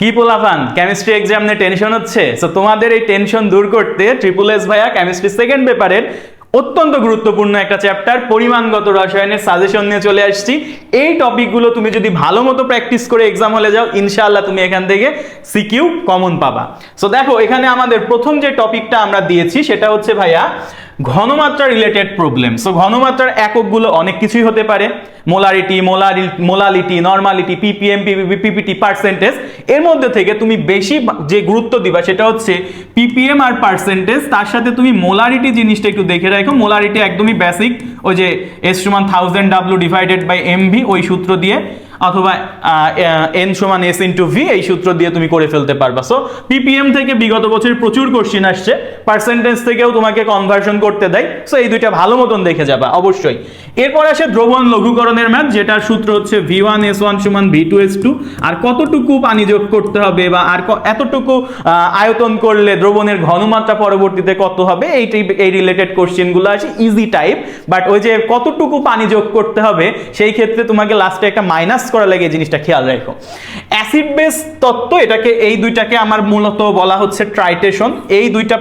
কি পোলাফান chemistry exam নিয়ে টেনশন হচ্ছে? সো তোমাদের এই টেনশন দূর করতে ট্রিপল এস ভাইয়া কেমিস্ট্রি সেকেন্ড পেপারের অত্যন্ত গুরুত্বপূর্ণ একটা চ্যাপ্টার পরিমাণগত রসায়নের সাজেশন নিয়ে চলে আসছি। এই টপিকগুলো তুমি যদি ভালো মতো প্র্যাকটিস করে এক্সাম হলে যাও, ইনশাআল্লাহ তুমি এখান থেকে সিকিউ কমন পাবা। সো দেখো, এখানে আমাদের প্রথম যে টপিকটা আমরা দিয়েছি, সেটা হচ্ছে ভাইয়া ঘনমাত্রা রিলেটেড প্রবলেম সো ঘনমাত্রার এককগুলো অনেক কিছুই হতে পারে। Molarity মোলারি molality normality PPM PPP PPT percentage এর মধ্যে থেকে তুমি বেশি যে গুরুত্ব দিবা সেটা হচ্ছে পিপিএম আর পার্সেন্টেজ তার সাথে তুমি মোলারিটি জিনিসটা একটু দেখে রাখো। মোলারিটি একদমই বেসিক ওই যে এস সমান thousand W divided by MV ওই সূত্র দিয়ে। অথবা এন সমান এস ইন্টু ভি এই সূত্র দিয়ে তুমি করে ফেলতে পারবা। সো পিপিএম থেকে বিগত বছর প্রচুর কোশ্চিন আসছে। পার্সেন্টেজ থেকেও তোমাকে কনভার্সন করতে দেয়। সো এই দুইটা ভালো মতন দেখে যাবা, অবশ্যই। এরপর আসে দ্রবণ লঘুকরণের ম্যাথ যেটার সূত্র হচ্ছে ভি ওয়ান এস ওয়ান সমান ভি টু এস টু আর কতটুকু পানি যোগ করতে হবে বা আর এতটুকু আয়তন করলে দ্রবণের ঘনমাত্রা পরবর্তীতে কত হবে, এই এই রিলেটেড কোশ্চেনগুলো আছে ইজি টাইপ বাট ওই যে কতটুকু পানি যোগ করতে হবে, সেই ক্ষেত্রে তোমাকে লাস্টে একটা মাইনাস করা লাগে এই জিনিসটা, খেয়াল রাখো। অ্যাসিড বেস তত্ত্ব, এটাকে, এই দুইটাকে আমার মূলত বলা হচ্ছে ট্রাইটেশন। এই দুইটা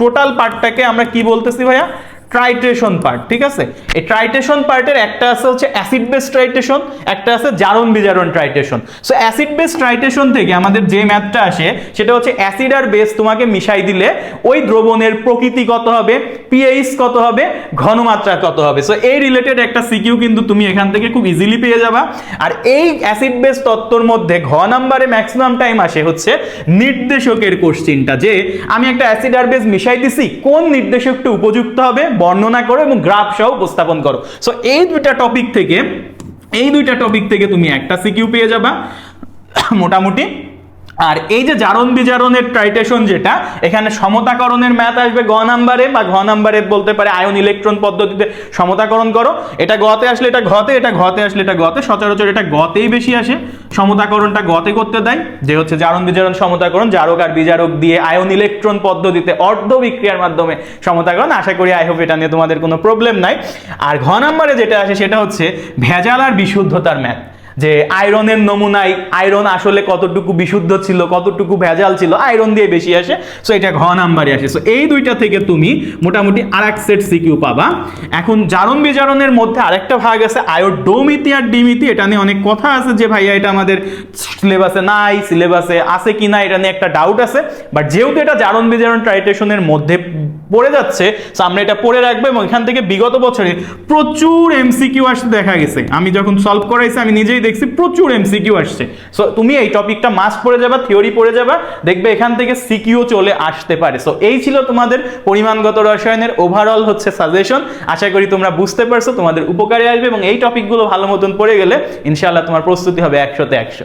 টোটাল পার্টটাকে আমরা কি বলতেছি ভাইয়া? ট্রাইটেশন পার্ট ঠিক আছে? এই ট্রাইটেশন পার্টের একটা আছে হচ্ছে অ্যাসিড বেস ট্রাইটেশন একটা আছে জারণ বিজারণ titration so acid base titration থেকে আমাদের যে ম্যাথটা আসে, সেটা হচ্ছে অ্যাসিড আর বেস তোমাকে মিশাই দিলে ওই দ্রবণের প্রকৃতি কত হবে পিএইচ কত হবে, ঘনমাত্রা কত হবে। সো এই রিলেটেড একটা সিকিউ কিন্তু তুমি এখান থেকে খুব ইজিলি পেয়ে যাবা। আর এই অ্যাসিড বেস তত্ত্বর মধ্যে ঘ নাম্বারে ম্যাক্সিমাম টাইম আসে হচ্ছে নির্দেশকের কোশ্চিনটা যে আমি একটা অ্যাসিড আর বেস মিশাই দিছি, কোন নির্দেশকটা উপযুক্ত হবে? বর্ণনা করো এবং গ্রাফ সহ উপস্থাপন করো। সো এই দুইটা টপিক থেকে, এই দুইটা টপিক থেকে তুমি একটা সিকিউ পেয়ে যাবা। মোটামুটি আর এই যে জারণ বিজারণের ট্রাইটেশন যেটা, এখানে সমতাকরণের ম্যাথ আসবে গ নাম্বারে বা ঘ নাম্বারে বলতে পারে আয়ন ইলেকট্রন পদ্ধতিতে সমতাকরণ করো। এটা গতে আসলে এটা ঘতে এটা ঘতে আসলে এটা গতে। সচরাচর এটা গতেই বেশি আসে। সমতাকরণটা গতে করতে দেয়। যে হচ্ছে জারণ বিজারণ, সমতাকরণ, জারক আর বিজারক দিয়ে আয়ন ইলেকট্রন পদ্ধতিতে অর্ধ বিক্রিয়ার মাধ্যমে সমতাকরণ। আশা করি আই হোপ এটা নিয়ে তোমাদের কোনো প্রবলেম নাই। আর ঘ নাম্বারে যেটা আসে সেটা হচ্ছে ভেজাল আর বিশুদ্ধতার ম্যাথ যে আয়রনের নমুনায় আয়রন আসলে কতটুকু বিশুদ্ধ ছিল, কতটুকু ভেজাল ছিল, আয়রন দিয়ে বেশি আসে। সো এটা ঘ নাম্বারে আসে। সো এই দুইটা থেকে তুমি মোটামুটি আর এক সেট সিকিউ পাবা। এখন জারণ বিজারণের মধ্যে আরেকটা ভাগ আছে, আয়োডোমিতি আর ডিমিতি। এটা নিয়ে অনেক কথা আছে যে, ভাইয়া, এটা আমাদের সিলেবাসে নাই সিলেবাসে আছে কি না, এটা নিয়ে একটা ডাউট আছে। বাট যেহেতু এটা জারণ বিজারণ ট্রাইটেশনের মধ্যে পড়ে যাচ্ছে, so আমরা এটা পড়ে রাখব এবং এখান থেকে বিগত বছরে প্রচুর এমসিকিউ আসতে দেখা গেছে। আমি যখন সলভ করাইছি, আমি নিজেই দেখছি প্রচুর এমসিকিউ আসছে। সো তুমি এই টপিকটা মাস্ট পড়ে যাবা থিওরি পড়ে যাবা, দেখবে এখান থেকে সিকিউ চলে আসতে পারে। সো এই ছিল তোমাদের পরিমাণগত রসায়নের ওভারঅল হচ্ছে সাজেশন আশা করি তোমরা বুঝতে পারছ, তোমাদের উপকারে আসবে এবং এই টপিকগুলো ভালো মতন পড়ে গেলে ইনশাআল্লাহ তোমার প্রস্তুতি হবে একশোতে একশো।